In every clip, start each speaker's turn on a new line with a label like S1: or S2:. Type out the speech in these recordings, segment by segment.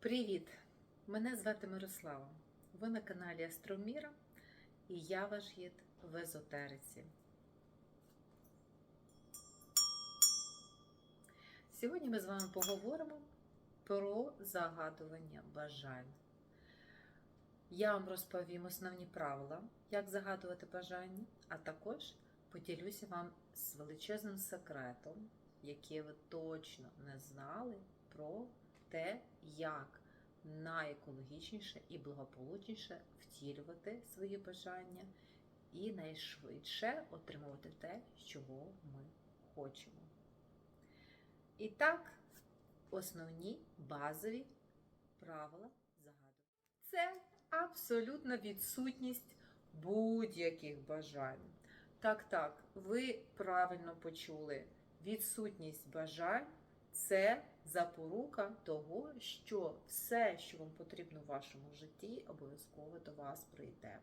S1: Привіт! Мене звати Мирослава. Ви на каналі Астроміра і я ваш гід в езотериці. Сьогодні ми з вами поговоримо про загадування бажань. Я вам розповім основні правила, як загадувати бажання, а також поділюся вам з величезним секретом, який ви точно не знали про те, як найекологічніше і благополучніше втілювати свої бажання і найшвидше отримувати те, чого ми хочемо. І так, основні базові правила загадування. Це абсолютна відсутність будь-яких бажань. Так, так, ви правильно почули. Відсутність бажань це запорука того, що все, що вам потрібно в вашому житті, обов'язково до вас прийде.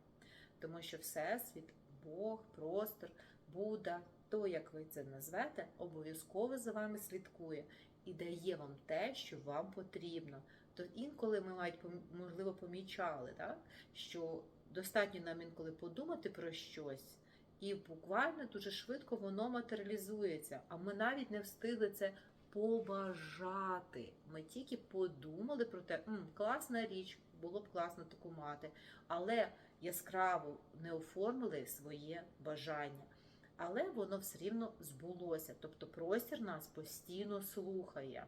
S1: Тому що Всесвіт, Бог, простор, Будда, то, як ви це назвете, обов'язково за вами слідкує і дає вам те, що вам потрібно. То інколи ми навіть можливо помічали, так? що достатньо нам інколи подумати про щось. І буквально дуже швидко воно матеріалізується. А ми навіть не встигли це побажати. Ми тільки подумали про те, М, класна річ, було б класно таку мати, але яскраво не оформили своє бажання. Але воно все рівно збулося. Тобто простір нас постійно слухає.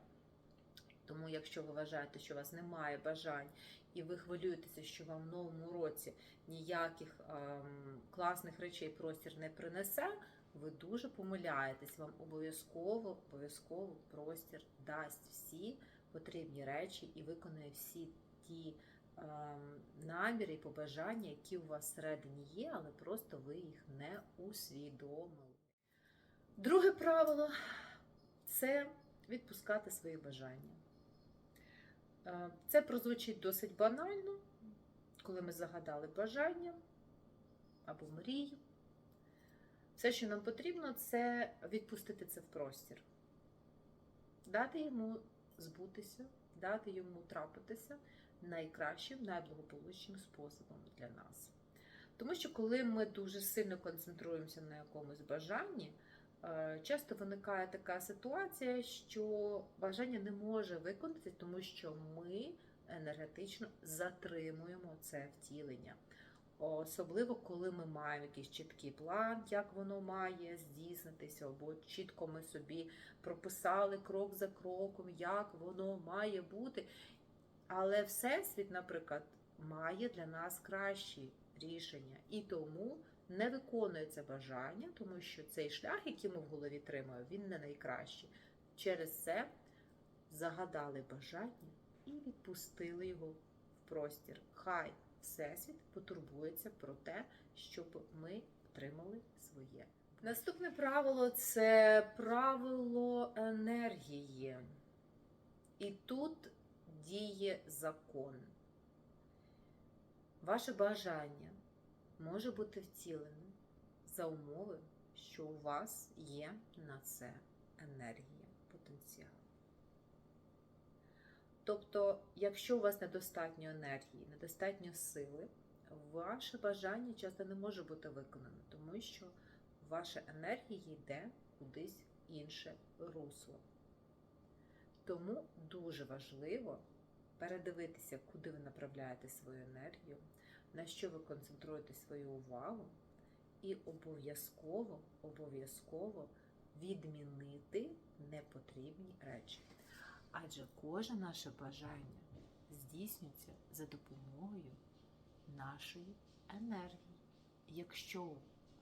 S1: Тому, якщо ви вважаєте, що у вас немає бажань, і ви хвилюєтеся, що вам в новому році ніяких ем, класних речей простір не принесе, ви дуже помиляєтесь. Вам обов'язково обов'язково простір дасть всі потрібні речі і виконує всі ті ем, наміри і побажання, які у вас всередині є, але просто ви їх не усвідомили. Друге правило це відпускати свої бажання. Е, Це прозвучить досить банально, коли ми загадали бажання або мрію. Все, що нам потрібно, це відпустити це в простір, дати йому збутися, дати йому трапитися найкращим, найблагополучнішим способом для нас. Тому що, коли ми дуже сильно концентруємося на якомусь бажанні, е, часто виникає така ситуація, що бажання не може виконатися, тому що ми енергетично затримуємо це втілення. Особливо, коли ми маємо якийсь чіткий план, як воно має здійснитися, або чітко ми собі прописали крок за кроком, як воно має бути. Але Всесвіт, наприклад, має для нас кращі рішення. І тому не виконується бажання, тому що цей шлях, який ми в голові тримаємо, він не найкращий. Через це загадали бажання і відпустили його в простір. Хай Всесвіт потурбується про те, щоб ми отримали своє. Наступне правило це правило енергії. І тут діє закон. Ваше бажання може бути втілене за умови, що у вас є на це енергія, потенціал. Тобто, якщо у вас недостатньо енергії, недостатньо сили, ваше бажання часто не може бути виконане, тому що ваша енергія йде кудись інше русло. Тому дуже важливо передивитися, куди ви направляєте свою енергію, на що ви концентруєте свою увагу, і обов'язково, обов'язково відмінити непотрібні речі. Адже кожне наше бажання здійснюється за допомогою нашої енергії. Якщо у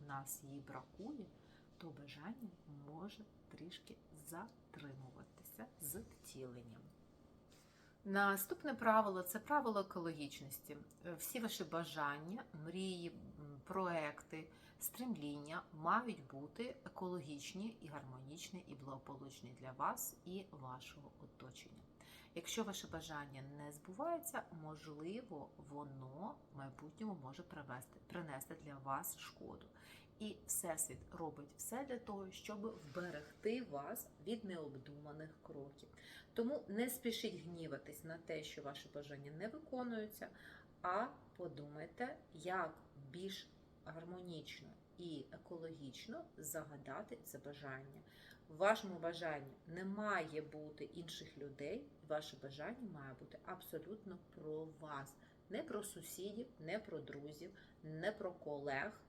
S1: нас її бракує, то бажання може трішки затримуватися з втіленням. Наступне правило це правило екологічності. Всі ваші бажання, мрії, проекти, стремління мають бути екологічні і гармонічні, і благополучні для вас і вашого оточення. Якщо ваше бажання не збувається, можливо, воно в майбутньому може привести, принести для вас шкоду. І Всесвіт робить все для того, щоб вберегти вас від необдуманих кроків. Тому не спішіть гніватись на те, що ваші бажання не виконуються, а подумайте, як більш гармонічно і екологічно загадати це бажання. В вашому бажанні не має бути інших людей, ваше бажання має бути абсолютно про вас, не про сусідів, не про друзів, не про колег.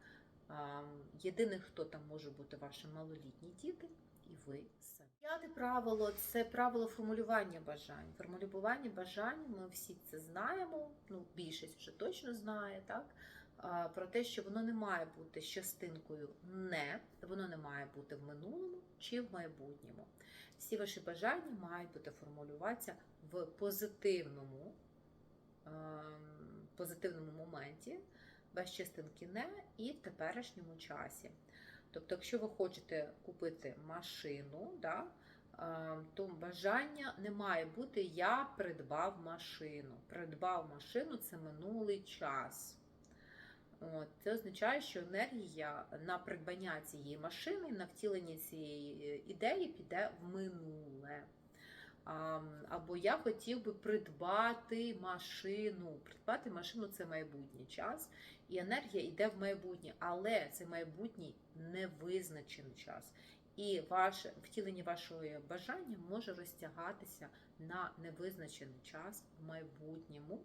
S1: Єдине, хто там може бути ваші малолітні діти, і ви самі. П'яте правило це правило формулювання бажань. Формулювання бажань, ми всі це знаємо. Ну, більшість вже точно знає, так? А, Про те, що воно не має бути частинкою не, воно не має бути в минулому чи в майбутньому. Всі ваші бажання мають бути формулюватися в позитивному, ем, позитивному моменті без частинки не і в теперішньому часі. Тобто, якщо ви хочете купити машину, да, е, то бажання не має бути я придбав машину. Придбав машину це минулий час. От, Це означає, що енергія на придбання цієї машини, на втілення цієї ідеї піде в минуле. Або я хотів би придбати машину. Придбати машину це майбутній час, і енергія йде в майбутнє, але це майбутній невизначений час. І ваше втілення вашого бажання може розтягатися на невизначений час в майбутньому,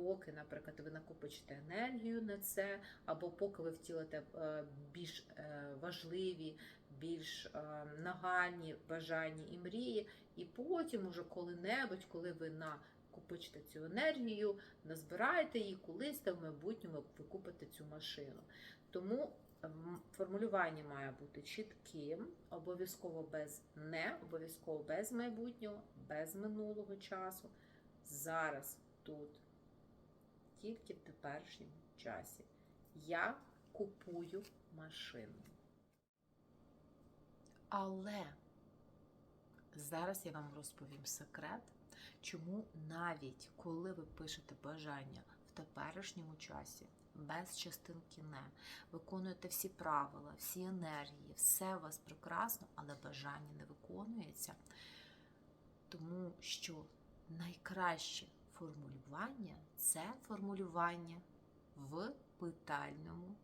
S1: поки, наприклад, ви накопичите енергію на це, або поки ви втілите е, більш е, важливі, більш е, нагальні бажання і мрії, і потім, уже коли-небудь, коли ви накопичите цю енергію, назбираєте її, колись та в майбутньому ви купите цю машину. Тому формулювання має бути чітким, обов'язково без не, обов'язково без майбутнього, без минулого часу. Зараз, тут, тільки в теперішньому часі. Я купую машину. Але зараз я вам розповім секрет, чому навіть коли ви пишете бажання в теперішньому часі, без частинки не, виконуєте всі правила, всі енергії, все у вас прекрасно, але бажання не виконується. Тому що найкраще формулювання це формулювання в питальному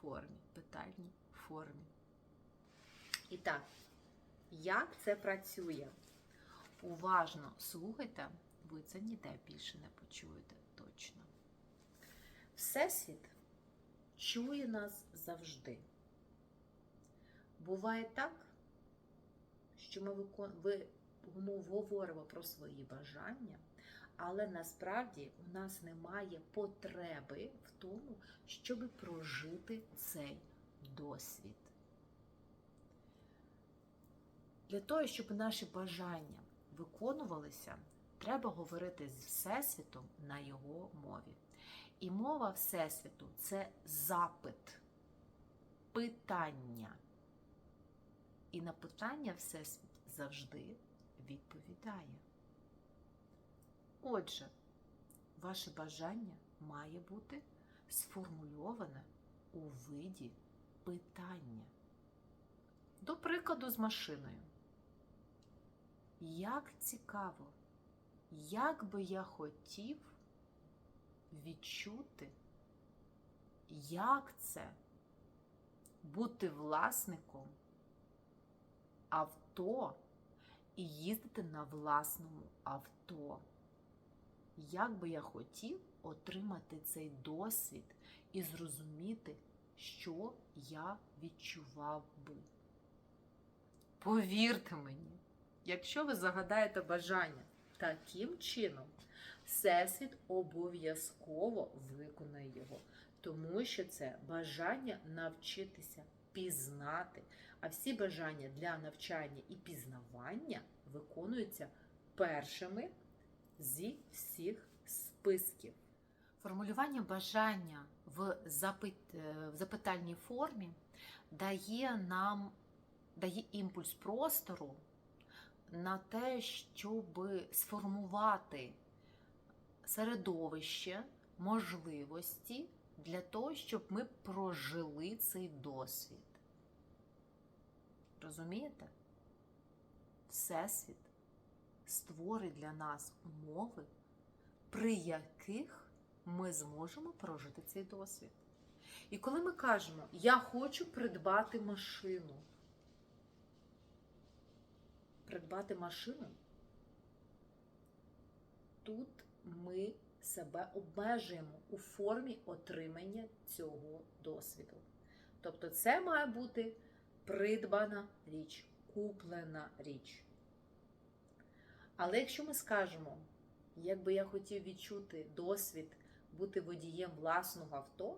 S1: формі. Питальній формі. І так, як це працює? Уважно слухайте, ви це ніде більше не почуєте точно. Всесвіт чує нас завжди. Буває так, що ми викон... ми говоримо про свої бажання, але насправді у нас немає потреби в тому, щоб прожити цей досвід. Для того, щоб наші бажання виконувалися, треба говорити з Всесвітом на його мові. І мова Всесвіту це запит, питання. І на питання Всесвіт завжди відповідає. Отже, ваше бажання має бути сформульоване у виді питання. До прикладу, з машиною. Як цікаво, як би я хотів відчути, як це бути власником авто і їздити на власному авто. Як би я хотів отримати цей досвід і зрозуміти, що я відчував би. Повірте мені, якщо ви загадаєте бажання таким чином, Всесвіт обов'язково виконає його, тому що це бажання навчитися пізнати. А всі бажання для навчання і пізнавання виконуються першими зі всіх списків. Формулювання бажання в, запит... в запитальній формі дає нам дає імпульс простору на те, щоб сформувати середовище, можливості для того, щоб ми прожили цей досвід. Розумієте? Всесвіт створить для нас умови, при яких ми зможемо прожити цей досвід. І коли ми кажемо, я хочу придбати машину, придбати машину, тут ми себе обмежуємо у формі отримання цього досвіду. Тобто, це має бути придбана річ, куплена річ. Але якщо ми скажемо, як би я хотів відчути досвід бути водієм власного авто,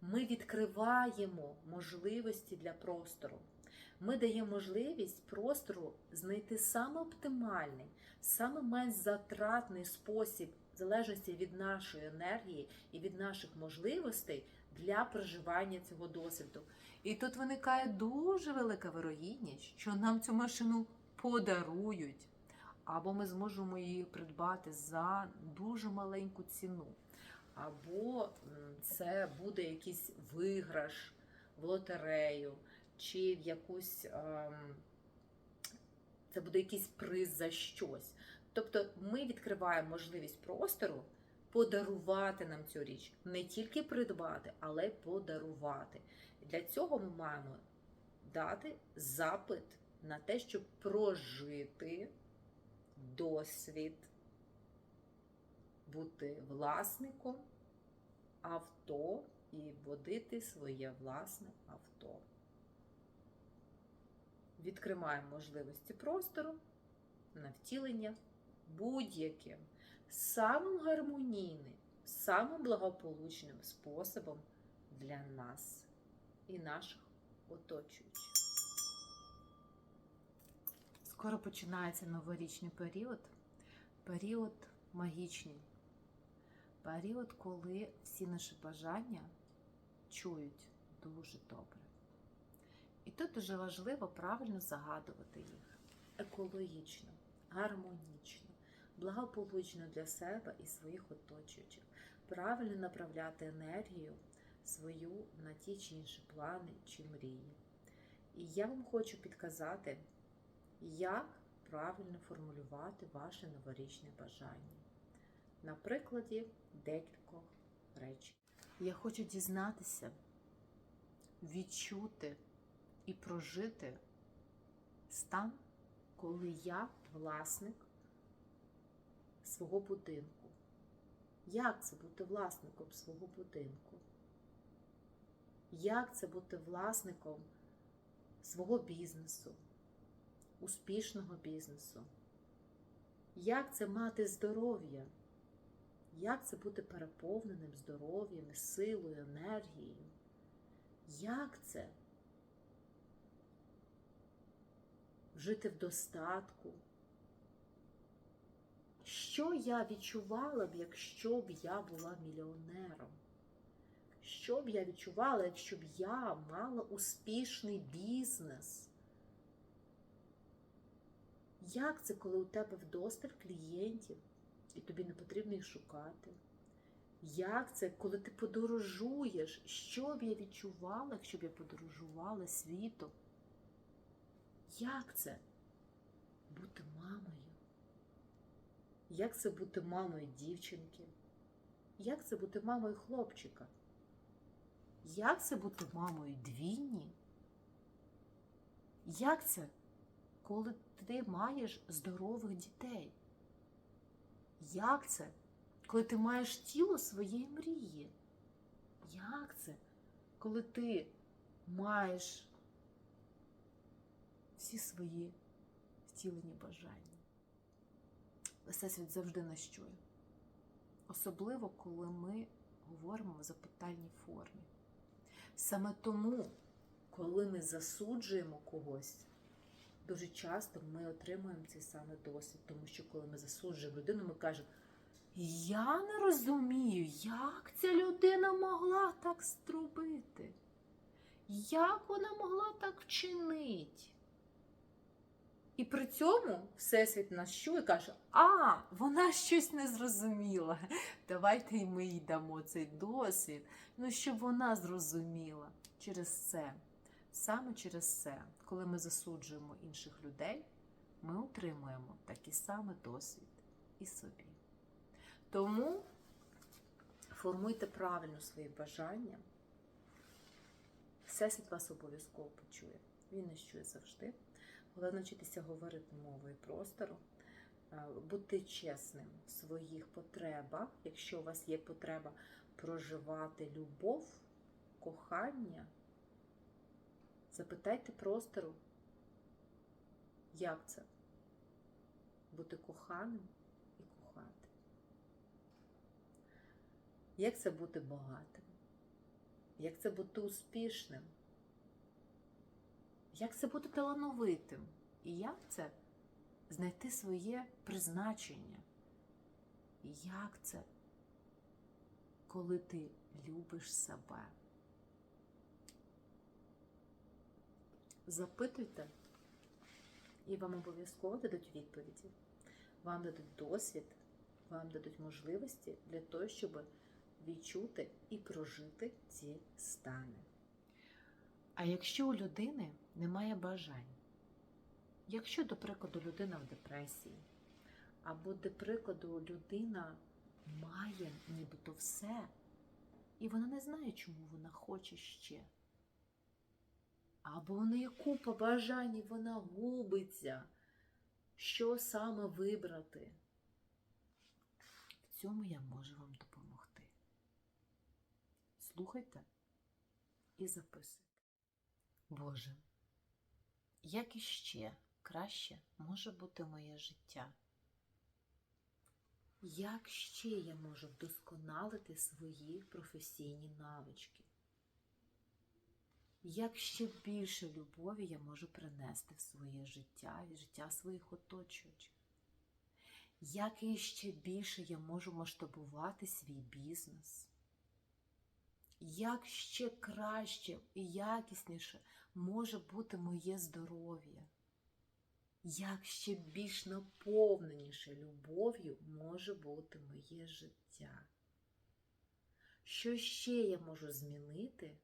S1: ми відкриваємо можливості для простору. Ми даємо можливість простору знайти саме оптимальний, саме менш затратний спосіб, в залежності від нашої енергії і від наших можливостей для проживання цього досвіду. І тут виникає дуже велика вирогідність, що нам цю машину подарують, або ми зможемо її придбати за дуже маленьку ціну. Або це буде якийсь виграш в лотерею, чи в якусь ем, це буде якийсь приз за щось. Тобто ми відкриваємо можливість простору подарувати нам цю річ, не тільки придбати, але й подарувати. Для цього ми маємо дати запит на те, щоб прожити досвід, бути власником авто і водити своє власне авто. Відкриваємо можливості простору на втілення будь-яким самим гармонійним, самим благополучним способом для нас і наших оточуючих. Скоро починається новорічний період, період магічний, період, коли всі наші бажання чують дуже добре. І тут дуже важливо правильно загадувати їх екологічно, гармонічно, благополучно для себе і своїх оточуючих, правильно направляти енергію свою на ті чи інші плани чи мрії. І я вам хочу підказати, як правильно формулювати ваше новорічне бажання. На прикладі декількох речень. Я хочу дізнатися, відчути і прожити стан, коли я власник свого будинку. Як це бути власником свого будинку? Як це бути власником свого бізнесу, успішного бізнесу? Як це мати здоров'я? Як це бути переповненим здоров'ям, силою, енергією? Як це жити в достатку? Що я відчувала б, якщо б я була мільйонером? Що б я відчувала, якщо б я мала успішний бізнес? Як це, коли у тебе вдосталь клієнтів, і тобі не потрібно їх шукати? Як це, коли ти подорожуєш? Що б я відчувала, якщо б я подорожувала світом? Як це бути мамою? Як це бути мамою дівчинки? Як це бути мамою хлопчика? Як це бути мамою двійні? Як це, коли ти маєш здорових дітей? Як це, коли ти маєш тіло своєї мрії? Як це, коли ти маєш всі свої втілені бажання? Всесвіт завжди нас чує. Особливо, коли ми говоримо в запитальній формі. Саме тому, коли ми засуджуємо когось, дуже часто ми отримуємо цей саме досвід, тому що коли ми засуджуємо людину, ми кажемо, я не розумію, як ця людина могла так зробити. Як вона могла так вчинити? І при цьому Всесвіт нас чує і каже: а, вона щось не зрозуміла. Давайте і ми їй дамо цей досвід, ну щоб вона зрозуміла через це. Саме через це, коли ми засуджуємо інших людей, ми отримуємо такий самий досвід і собі. Тому формуйте правильно свої бажання. Всесвіт вас обов'язково почує. Він нас чує завжди. Головне навчитися говорити мовою простору, е, бути чесним в своїх потребах. Якщо у вас є потреба проживати любов, кохання, запитайте простору, як це бути коханим і кохати. Як це бути багатим? Як це бути успішним? Як це бути талановитим? І як це знайти своє призначення? Як це, коли ти любиш себе? Запитуйте, і вам обов'язково дадуть відповіді. Вам дадуть досвід, вам дадуть можливості для того, щоб відчути і прожити ці стани. А якщо у людини немає бажань, якщо, до прикладу, людина в депресії, або, до прикладу, людина має нібито все, і вона не знає, чому вона хоче ще. Або у неї купа вона губиться, що саме вибрати. В цьому я можу вам допомогти. Слухайте і записуйте. Боже, як іще краще може бути моє життя? Як ще я можу вдосконалити свої професійні навички? Як ще більше любові я можу принести в своє життя і життя своїх оточуючих? Як іще більше я можу масштабувати свій бізнес? Як ще краще і якісніше може бути моє здоров'я? Як ще більш наповненіше любов'ю може бути моє життя? Що ще я можу змінити,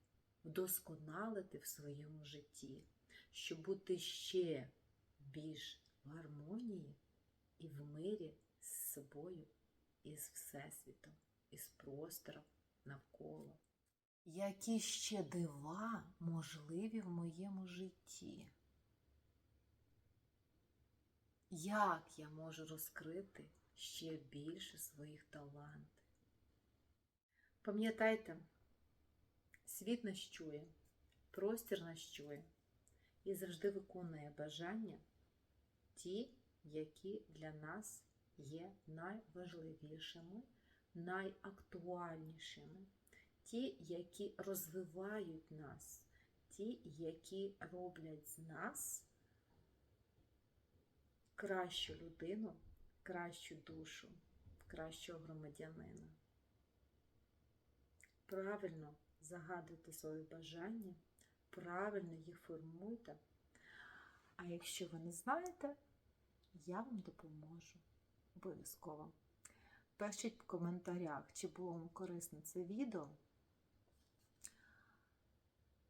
S1: вдосконалити в своєму житті, щоб бути ще більш в гармонії і в мирі з собою і з Всесвітом, і з простором навколо? Які ще дива можливі в моєму житті? Як я можу розкрити ще більше своїх талантів? Пам'ятайте, світ нас чує, простір нас чує і завжди виконує бажання ті, які для нас є найважливішими, найактуальнішими, ті, які розвивають нас, ті, які роблять з нас кращу людину, кращу душу, кращого громадянина. Правильно загадуйте свої бажання, правильно їх формуйте. А якщо ви не знаєте, я вам допоможу обов'язково. Пишіть в коментарях, чи було вам корисне це відео.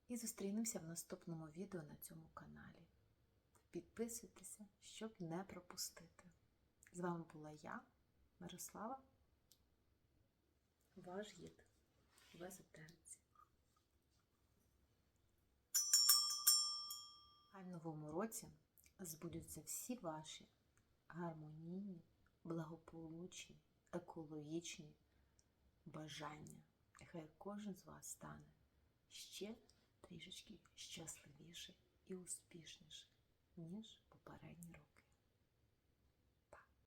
S1: І зустрінемося в наступному відео на цьому каналі. Підписуйтеся, щоб не пропустити. З вами була я, Мирослава, ваш гід в В новому році збудуться всі ваші гармонійні, благополучні, екологічні бажання. Нехай кожен з вас стане ще трішечки щасливіший і успішніший, ніж попередні роки.